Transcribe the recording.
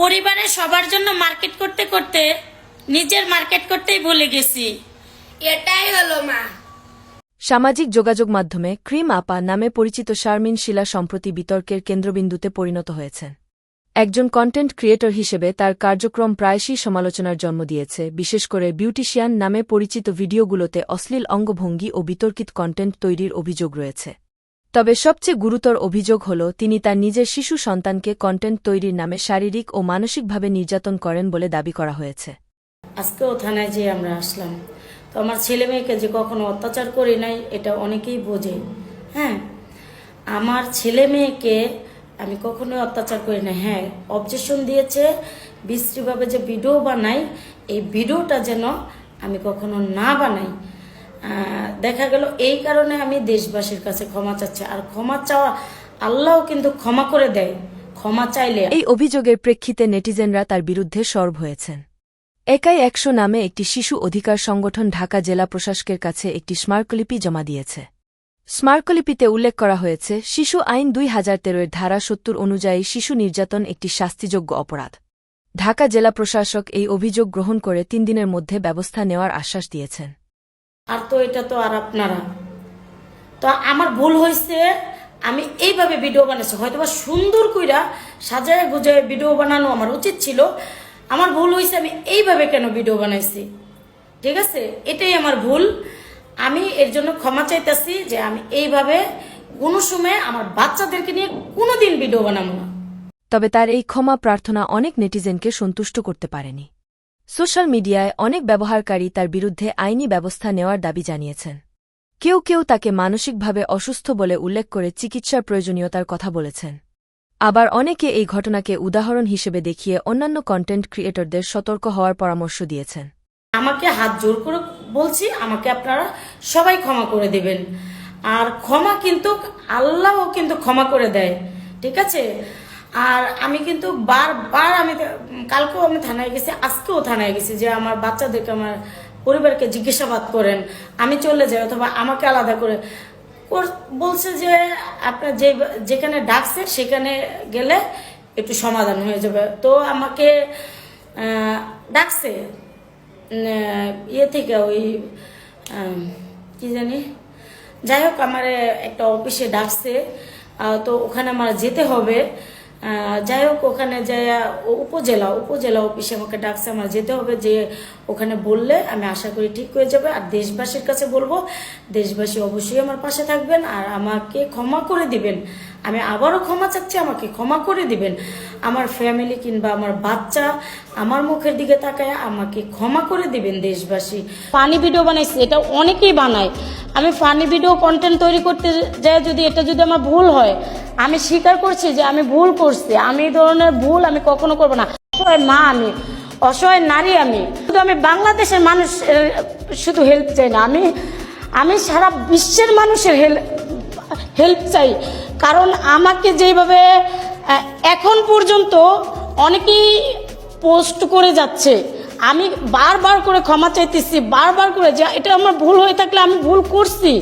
পরিবারের সবার জন্য মার্কেট করতে করতে, নিজের মার্কেট করতেই ভুলে গেছি। এটাই হলো মা। সামাজিক যোগাযোগ মাধ্যমে ক্রিম আপা নামে পরিচিত শারমিন শিলা সম্প্রতি বিতর্কের কেন্দ্রবিন্দুতে পরিণত হয়েছেন। একজন কন্টেন্ট ক্রিয়েটর হিসেবে তার কার্যক্রম প্রায়শই সমালোচনার জন্ম দিয়েছে, বিশেষ করে বিউটিশিয়ান নামে পরিচিত ভিডিওগুলোতে অশ্লীল অঙ্গভঙ্গি ও বিতর্কিত কন্টেন্ট তৈরির অভিযোগ রয়েছে। তবে সবচেয়ে গুরুতর অভিযোগ হল, তিনি তার নিজের শিশু সন্তানকে কন্টেন্ট তৈরির নামে শারীরিক ও মানসিকভাবে নির্যাতন করেন বলে দাবি করা হয়েছে। আজকেও থানায় যেয়ে আমরা আসলাম। তো আমার ছেলে মেয়েকে যে কখনো অত্যাচার করি নাই, এটা অনেকেই বোঝে। হ্যাঁ আমার ছেলে মেয়েকে আমি কখনোই অত্যাচার করি না হ্যাঁ অবজেকশন দিয়েছে, বিশ্রীভাবে যে ভিডিও বানাই, এই ভিডিওটা যেন আমি কখনো না বানাই। দেখা গেল এই কারণে আমি দেশবাসীর কাছে ক্ষমা চাচ্ছি। আর ক্ষমা চাওয়া আল্লাহও কিন্তু ক্ষমা করে দেয়। ক্ষমা চাইলে এই অভিযোগের প্রেক্ষিতে নেটিজেনরা তার বিরুদ্ধে সরব হয়েছেন। একাই একশো নামে একটি শিশু অধিকার সংগঠন ঢাকা জেলা প্রশাসকের কাছে একটি স্মারকলিপি জমা দিয়েছে। স্মারকলিপিতে উল্লেখ করা হয়েছে, শিশু আইন দুই হাজার তেরোয়ের ধারা সত্তর অনুযায়ী শিশু নির্যাতন একটি শাস্তিযোগ্য অপরাধ। ঢাকা জেলা প্রশাসক এই অভিযোগ গ্রহণ করে তিন দিনের মধ্যে ব্যবস্থা নেওয়ার আশ্বাস দিয়েছেন। আর তো এটা তো আর আপনারা। তো আমার ভুল হয়েছে, আমি এইভাবে ভিডিও বানাইছি। হয়তো বা সুন্দর কইরা সাজায় গুজায় ভিডিও বানানো আমার উচিত ছিল। আমার ভুল হয়েছে, আমি এইভাবে কেন ভিডিও বানাইছি? ঠিক আছে? এটাই আমার ভুল। আমি এর জন্য ক্ষমা চাইতেছি যে আমি এইভাবে কোনো সময় আমার বাচ্চাদেরকে নিয়ে কোনো দিন ভিডিও বানাবো না। তবে তার এই ক্ষমা প্রার্থনা অনেক নেটিজেনকে সন্তুষ্ট করতে পারেনি। সোশ্যাল মিডিয়ায় অনেক ব্যবহারকারী তার বিরুদ্ধে আইনি ব্যবস্থা নেওয়ার দাবি জানিয়েছেন। কেউ কেউ তাকে মানসিকভাবে অসুস্থ বলে উল্লেখ করে চিকিৎসার প্রয়োজনীয়তার কথা বলেছেন। আবার অনেকে এই ঘটনাকে উদাহরণ হিসেবে দেখিয়ে অন্যান্য কন্টেন্ট ক্রিয়েটরদের সতর্ক হওয়ার পরামর্শ দিয়েছেন। আমাকে হাত জোর করে বলছি, আমাকে আপনারা সবাই ক্ষমা করে দিবেন। আর ক্ষমা কিন্তু আল্লাহও কিন্তু ক্ষমা করে দেয়, ঠিক আছে? আর আমি কিন্তু বারবার আমি কালকেও আমি থানায় গেছি, আজকেও থানায় গেছি যে আমার বাচ্চাদেরকে, আমার পরিবারকে জিজ্ঞাসাবাদ করেন। আমি চলে যাই অথবা আমাকে আলাদা করে বলছে যে আপনার যে, যেখানে ডাকছে সেখানে গেলে একটু সমাধান হয়ে যাবে। তো আমাকে ডাকছে ইয়ে থেকে ওই কি জানি, যাই হোক আমার একটা অফিসে ডাকছে তো ওখানে আমার যেতে হবে। যাই হোক, ওখানে যাইয়া উপজেলা উপজেলা অফিসে আমাকে ডাকছে, আমার যেতে হবে, যে ওখানে বললে আমি আশা করি ঠিক হয়ে যাবে। আর দেশবাসীর কাছে বলব, দেশবাসী অবশ্যই আমার পাশে থাকবেন, আর আমাকে ক্ষমা করে দিবেন। আমি আবারও ক্ষমা চাচ্ছি, আমাকে ক্ষমা করে দিবেন। আমার ফ্যামিলি কিংবা আমার বাচ্চা আমার মুখের দিকে তাকায় আমাকে ক্ষমা করে দিবেন দেশবাসী। ফানি ভিডিও বানাইছি, এটা অনেকেই বানায়। আমি ফানি ভিডিও কন্টেন্ট তৈরি করতে যাই যদি এটা যদি আমার ভুল হয়, আমি স্বীকার করছি যে আমি ভুল করছি। আমি এই ধরনের ভুল আমি কখনো করব না। অসহায় মা আমি, অসহায় নারী আমি। শুধু আমি বাংলাদেশের মানুষ শুধু হেল্প চাই না, আমি আমি সারা বিশ্বের মানুষের হেল্প হেল্প চাই। কারণ আমাকে যেভাবে এখন পর্যন্ত অনেকেই পোস্ট করে যাচ্ছে। আমি বারবার করে ক্ষমা চাইতেছি, বারবার করে যা এটা আমার ভুল হয়ে থাকলে আমি ভুল করছি।